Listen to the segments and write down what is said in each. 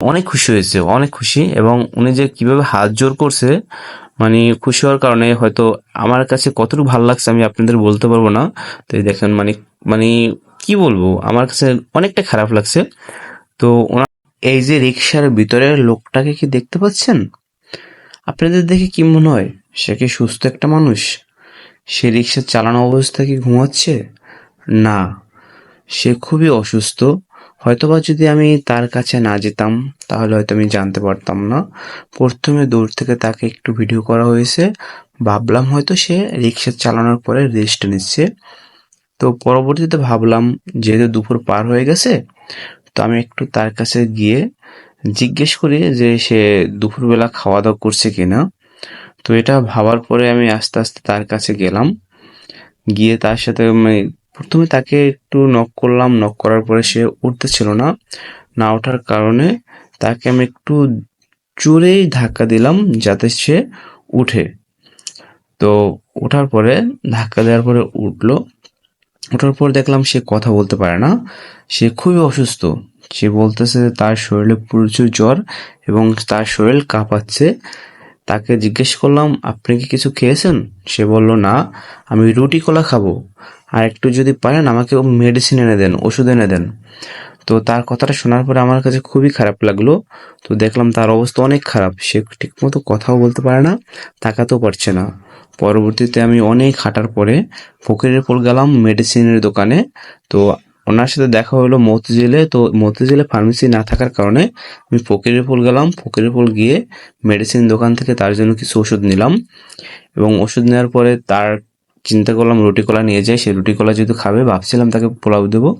অনেক খুশি হয়েছে, অনেক খুশি। এবং উনি যে কীভাবে হাত জোর করছে মানে খুশি হওয়ার কারণে হয়তো আমার কাছে কতটুকু ভালো লাগছে আমি আপনাদের বলতে পারব না। তো দেখেন মানে মানে কি বলব, আমার কাছে অনেকটা খারাপ লাগছে। তো ওনার এই যে রিক্সার ভিতরের লোকটাকে কি দেখতে পাচ্ছেন? আপনাদের দেখে কি মনে হয়? সে কি সুস্থ একটা মানুষ? সে রিক্সা চালানো অবস্থা কি ঘুমাচ্ছে? না, সে খুবই অসুস্থ। হয়তোবা যদি আমি তার কাছে না যেতাম, তাহলে হয়তো আমি জানতে পারতাম না। প্রথমে দূর থেকে তাকে একটু ভিডিও করা হয়েছে। ভাবলাম হয়তো সে রিক্সা চালানোর পরে রেস্ট নিচ্ছে। তো পরবর্তীতে ভাবলাম, যেহেতু দুপুর পার হয়ে গেছে, তো আমি একটু তার কাছে গিয়ে জিজ্ঞেস করি যে সে দুপুরবেলা খাওয়া দাওয়া করছে কিনা। তো এটা ভাবার পরে আমি আস্তে আস্তে তার কাছে গেলাম। গিয়ে তার সাথে প্রথমে তাকে একটু নক করলাম নক করার পরে সে উঠতেছিল না। না ওঠার কারণে তাকে আমি একটু জোরেই ধাক্কা দিলাম যাতে সে উঠে। তো ওঠার পরে, ধাক্কা দেওয়ার পরে উঠল। ওঠার পর দেখলাম সে কথা বলতে পারে না। সে খুবই অসুস্থ। সে বলতেছে তার শরীরে প্রচুর জ্বর এবং তার শরীর কাঁপাচ্ছে। তাকে জিজ্ঞেস করলাম, আপনি কি কিছু খেয়েছেন? সে বলল, না, আমি রুটি কলা খাব। আর একটু যদি পারেন, আমাকে মেডিসিন এনে দেন, ওষুধ এনে দেন। তো তার কথাটা শোনার পরে আমার কাছে খুবই খারাপ লাগল। তো দেখলাম তার অবস্থা অনেক খারাপ। সে ঠিকমতো কথাও বলতে পারে না, তাকাতেও পারছে না। পরবর্তীতে আমি অনেক হাঁটার পরে ফকিরের পর গেলাম মেডিসিনের দোকানে। তো ওনার সাথে দেখা হলো মতিঝিলে। তো মতিঝিলে ফার্মেসি না থাকার কারণে আমি ফকিরের ফুল গেলাম। ফকিরের ফুল গিয়ে মেডিসিন দোকান থেকে তার জন্য কিছু ওষুধ নিলাম। এবং ওষুধ নেওয়ার পরে তার চিন্তা করলাম রুটি কলা নিয়ে যাই। সেই রুটি কলা যেহেতু খাবে, ভাবছিলাম তাকে পোলাও দেবো।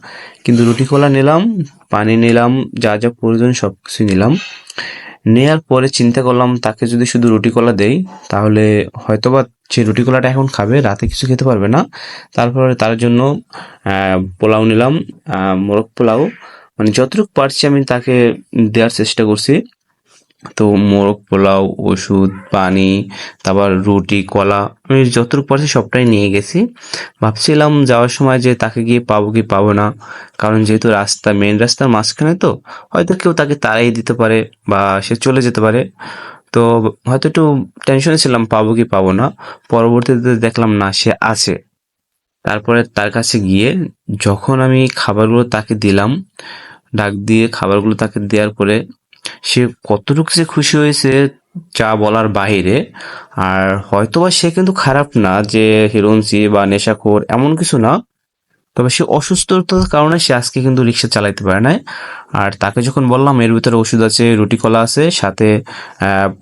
কিন্তু রুটি কলা নিলাম, পানি নিলাম, যা যা প্রয়োজন সব কিছু নিলাম। নেয়ার পরে চিন্তা করলাম তাকে যদি শুধু রুটি কলা দেই, তাহলে হয়তোবা সে রুটি কলাটা এখন খাবে, রাতে কিছু খেতে পারবে না। তারপরে তার জন্য পোলাও নিলাম মোরগ পোলাও। মানে যতটুকু পারছি আমি তাকে দেওয়ার চেষ্টা করছি। তো মোরগ, পোলাও, ওষুধ, পানি, তারপর রুটি, কলা, আমি যতটুকু পারছি সবটাই নিয়ে গেছি। ভাবছিলাম যাওয়ার সময় যে তাকে গিয়ে পাবো কি পাবো না, কারণ যেহেতু রাস্তা মেন রাস্তার মাঝখানে তো, হয়তো কেউ তাকে তাড়াই দিতে পারে বা সে চলে যেতে পারে। তো হয়তো একটু টেনশনে ছিলাম, পাবো কি পাবো না। পরবর্তীতে দেখলাম না, সে আছে। তারপরে তার কাছে গিয়ে যখন আমি খাবারগুলো তাকে দিলাম, ডাক দিয়ে খাবারগুলো তাকে দেওয়ার পরে সে কতটুকু সে খুশি হয়েছে যা বলার বাইরে আর হয়তোবা সে কিন্তু খারাপ না যে হিরোইনসি বা নেশাখোর এমন কিছু না, তবে সে অসুস্থতার কারণে সে আজকে কিন্তু রিক্সা চালাইতে পারে না আর তাকে যখন বললাম, এর ভিতরে ওষুধ আছে, রুটি কলা আছে, সাথে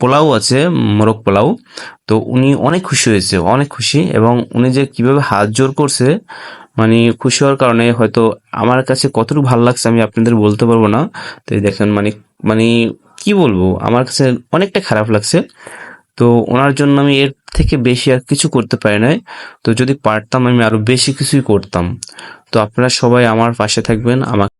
পোলাও আছে, মোরগ পোলাও, তো উনি অনেক খুশি হয়েছে, অনেক খুশি, এবং উনি যে কীভাবে হাত জোর করছে মানে খুশি হওয়ার কারণে হয়তো আমার কাছে কতটুকু ভালো লাগছে আমি আপনাদের বলতে পারব না। তো দেখেন মানে মানে কি বলব, আমার কাছে অনেকটা খারাপ লাগছে। তো ওনার জন্য আমি এর থেকে বেশি আর কিছু করতে পারি নাই। তো যদি পারতাম আমি আরও বেশি কিছুই করতাম। তো আপনারা সবাই আমার পাশে থাকবেন, আমাকে